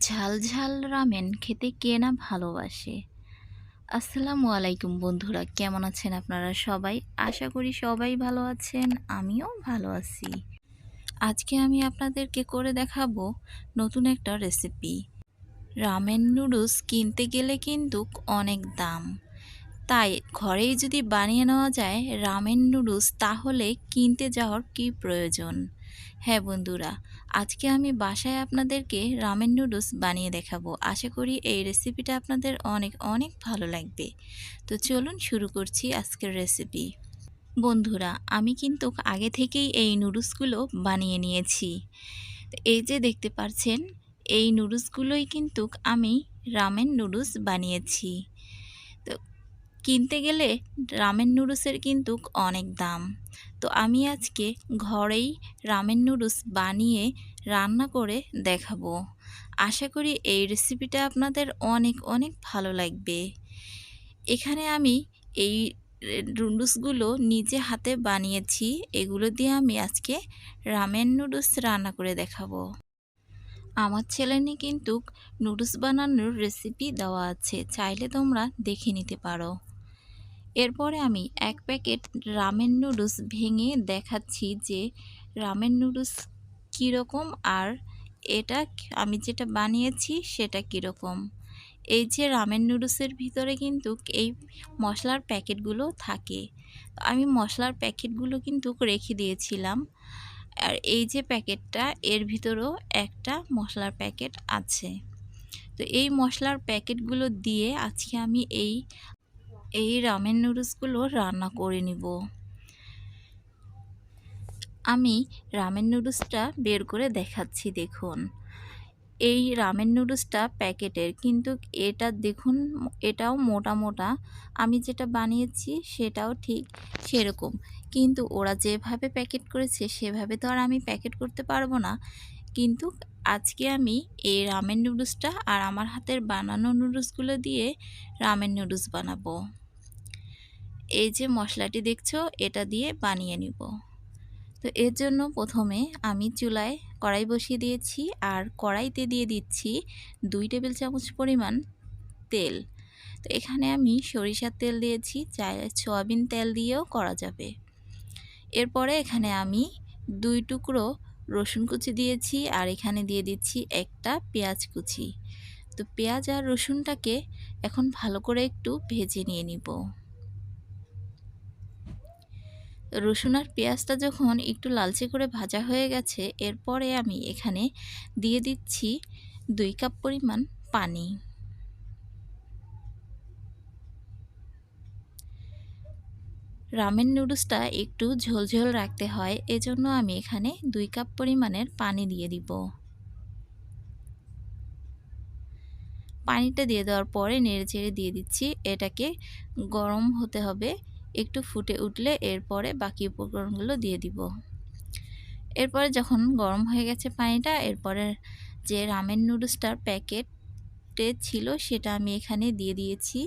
ঝাল ঝাল রামেন খেতে কে না ভালোবাসে? আসসালামু আলাইকুম বন্ধুরা, কেমন আছেন আপনারা সবাই? আশা করি সবাই ভালো আছেন, আমিও ভালো আছি। আজকে আমি আপনাদেরকে করে দেখাবো নতুন একটা রেসিপি রামেন নুডলস কিনতে গেলে কিন্তু অনেক দাম। তাই ঘরেই যদি বানিয়ে নেওয়া যায় রামেন নুডলস তাহলে কিনতে যাওয়ার কি প্রয়োজন? হ্যাঁ বন্ধুরা, আজকে আমি বাসায় আপনাদেরকে রামেন নুডলস বানিয়ে দেখাবো। আশা করি এই রেসিপিটা আপনাদের অনেক অনেক ভালো লাগবে। তো চলুন শুরু করছি আজকের রেসিপি বন্ধুরা, আমি কিন্তু আগে থেকেই এই নুডলসগুলো বানিয়ে নিয়েছি। এই যে দেখতে পাচ্ছেন, এই নুডলসগুলোই কিন্তু আমি রামেন নুডলস বানিয়েছি। তো কিনতে গেলে রামেন নুডলসের কিন্তু অনেক দাম। তো আমি আজকে ঘরেই রামেন নুডলস বানিয়ে রান্না করে দেখাবো। আশা করি এই রেসিপিটা আপনাদের অনেক অনেক ভালো লাগবে। এখানে আমি এই নুডলসগুলো নিজে হাতে বানিয়েছি। এগুলো দিয়ে আমি আজকে রামেন নুডলস রান্না করে দেখাবো। আমার চ্যানেলে কিন্তু নুডলস বানানোর রেসিপি দেওয়া আছে। চাইলে তোমরা দেখে নিতে পারো। এরপরে আমি এক প্যাকেট রামেন নুডলস ভেঙে দেখাচ্ছি যে রামেন নুডলস কীরকম আর এটা আমি যেটা বানিয়েছি সেটা কীরকম। এই যে রামেন নুডলসের ভিতরে কিন্তু এই মশলার প্যাকেটগুলো থাকে। আমি মশলার প্যাকেটগুলো কিন্তু রেখে দিয়েছিলাম। আর এই যে প্যাকেটটা, এর ভিতরেও একটা মশলার প্যাকেট আছে। তো এই মশলার প্যাকেটগুলো দিয়ে আজকে আমি এই এই রামেন নুডলসগুলো রান্না করে নিব। আমি রামেন নুডলসটা বের করে দেখাচ্ছি, দেখুন। এই রামেন নুডলসটা প্যাকেটের, কিন্তু এটা দেখুন, এটাও মোটা মোটা। আমি যেটা বানিয়েছি সেটাও ঠিক সেরকম। কিন্তু ওরা যেভাবে প্যাকেট করেছে, সেভাবে তো আর আমি প্যাকেট করতে পারব না। কিন্তু আজকে আমি এই রামেন নুডলসটা আর আমার হাতের বানানো নুডলসগুলো দিয়ে রামেন নুডলস বানাবো। এই যে মশলাটি দেখছ, এটা দিয়ে বানিয়ে নিব। তো এর জন্য প্রথমে আমি চুলায় কড়াই বসিয়ে দিয়েছি আর কড়াইতে দিয়ে দিচ্ছি দুই টেবিল চামচ পরিমাণ তেল। তো এখানে আমি সরিষার তেল দিয়েছি, চাই সয়াবিন তেল দিয়েও করা যাবে। এরপরে এখানে আমি দুই টুকরো রসুন কুচি দিয়েছি আর এখানে দিয়ে দিচ্ছি একটা পেঁয়াজ কুচি। তো পেঁয়াজ আর রসুনটাকে এখন ভালো করে একটু ভেজে নিয়ে নিব। রসুন আর পেঁয়াজটা যখন একটু লালচে করে ভাজা হয়ে গেছে, এরপরে আমি এখানে দিয়ে দিচ্ছি দুই কাপ পরিমাণ পানি। রামেন নুডলসটা একটু ঝোলঝোল রাখতে হয়, এজন্য আমি এখানে দুই কাপ পরিমাণের পানি দিয়ে দিব। পানিটা দিয়ে দেওয়ার পরে নেড়ে চেড়ে দিয়ে দিচ্ছি, এটাকে গরম হতে হবে একটু ফুটে উঠলে এরপরে বাকি উপকরণগুলো দিয়ে দিব। এরপরে যখন গরম হয়ে গেছে পানিটা, এরপরে যে রামেন নুডলসটার প্যাকেটে ছিল সেটা আমি এখানে দিয়ে দিয়েছি।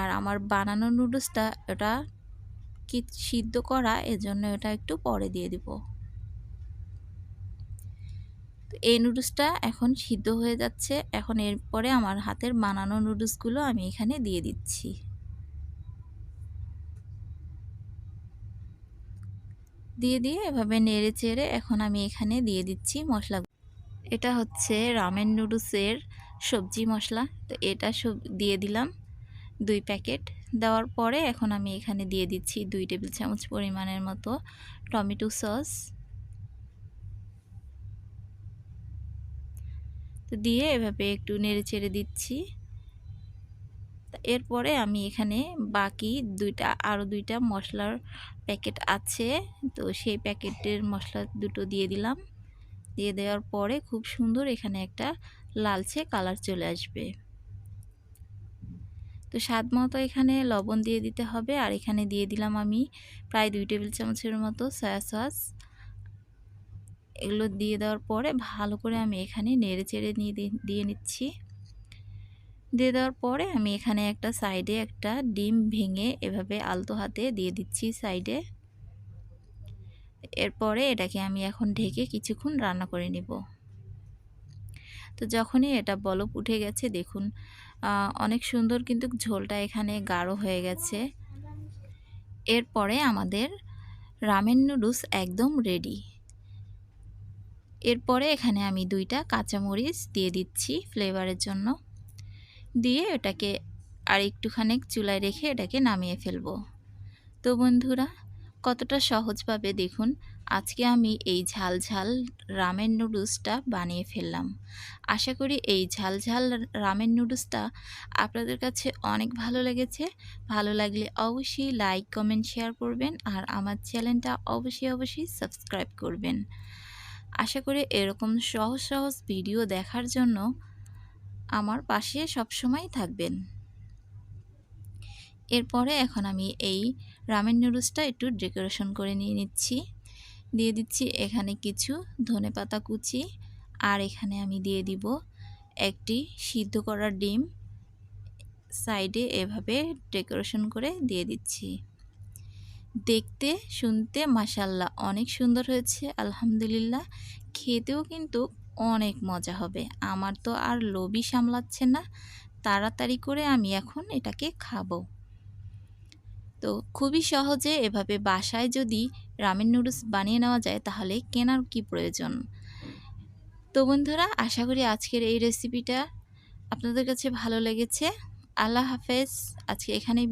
আর আমার বানানো নুডলসটা ওটা কি সিদ্ধ করা, এজন্য এটা একটু পরে দিয়ে দিব। তো এই নুডলসটা এখন সিদ্ধ হয়ে যাচ্ছে। এখন এরপরে আমার হাতের বানানো নুডলসগুলো আমি এখানে দিয়ে দিচ্ছি। দিয়ে দিয়ে এভাবে নেড়ে চেড়ে এখন আমি এখানে দিয়ে দিচ্ছি মশলা। এটা হচ্ছে রামেন নুডলসের সবজি মশলা। তো এটা সব দিয়ে দিলাম দুই প্যাকেট। দেওয়ার পরে এখন আমি এখানে দিয়ে দিচ্ছি দুই টেবিল চামচ পরিমাণের মতো টমেটো সস। তো দিয়ে এভাবে একটু নেড়ে চেড়ে দিচ্ছি। এরপরে আমি এখানে বাকি দুইটা আরও দুইটা মশলার প্যাকেট আছে। তো সেই প্যাকেটের মশলা দুটো দিয়ে দিলাম। দিয়ে দেওয়ার পরে খুব সুন্দর এখানে একটা লালচে কালার চলে আসবে। তো স্বাদ মতো এখানে লবণ দিয়ে দিতে হবে। আর এখানে দিয়ে দিলাম আমি প্রায় দুই টেবিল চামচের মতো সয়া সস। এগুলো দিয়ে দেওয়ার পরে ভালো করে আমি এখানে নেড়ে চেড়ে নিয়ে দিয়ে নিচ্ছি। দিয়ে দেওয়ার পরে আমি এখানে একটা সাইডে একটা ডিম ভেঙে এভাবে আলতো হাতে দিয়ে দিচ্ছি সাইডে। এরপরে এটাকে আমি এখন ঢেকে কিছুক্ষণ রান্না করে নিব। তো যখনই এটা বলক উঠে গেছে, দেখুন অনেক সুন্দর কিন্তু ঝোলটা এখানে গাঢ় হয়ে গেছে। এরপরে আমাদের রামেন নুডলস একদম রেডি। এরপরে এখানে আমি দুইটা কাঁচামরিচ দিয়ে দিচ্ছি ফ্লেভারের জন্য। দিয়ে এটাকে আর একটুখানি চুলায় রেখে এটাকে নামিয়ে ফেলব। তো বন্ধুরা, কতটা সহজভাবে দেখুন, আজকে আমি এই ঝাল ঝাল রামেন নুডলসটা বানিয়ে ফেললাম। আশা করি এই ঝাল ঝাল রামেন নুডলসটা আপনাদের কাছে অনেক ভালো লেগেছে। ভালো লাগলে অবশ্যই লাইক, কমেন্ট, শেয়ার করবেন আর আমার চ্যানেলটা অবশ্যই অবশ্যই সাবস্ক্রাইব করবেন। আশা করি এরকম সহজ সহজ ভিডিও দেখার জন্য আমার পাশে সবসময় থাকবেন। এরপরে এখন আমি এই রামেন নুডলসটা একটু ডেকোরেশন করে নিয়ে নিচ্ছি। দিয়ে দিচ্ছি এখানে কিছু ধনে পাতা কুচি আর এখানে আমি দিয়ে দিব একটি সিদ্ধ করা ডিম। সাইডে এভাবে ডেকোরেশন করে দিয়ে দিচ্ছি। দেখতে, শুনতে মাসাল্লাহ অনেক সুন্দর হয়েছে, আলহামদুলিল্লাহ। খেতেও কিন্তু অনেক মজা হবে। আমার তো আর লোভই সামলাচ্ছে না। তাড়াতাড়ি করে আমি এখন এটাকে খাব। তো খুবই সহজে এভাবে বাসায় যদি রামেন নুডলস বানিয়ে নেওয়া যায়, তাহলে কেনার কি প্রয়োজন? তো বন্ধুরা, আশা করি আজকের এই রেসিপিটা আপনাদের কাছে ভালো লেগেছে। আল্লাহ হাফেজ। আজকে এখানেই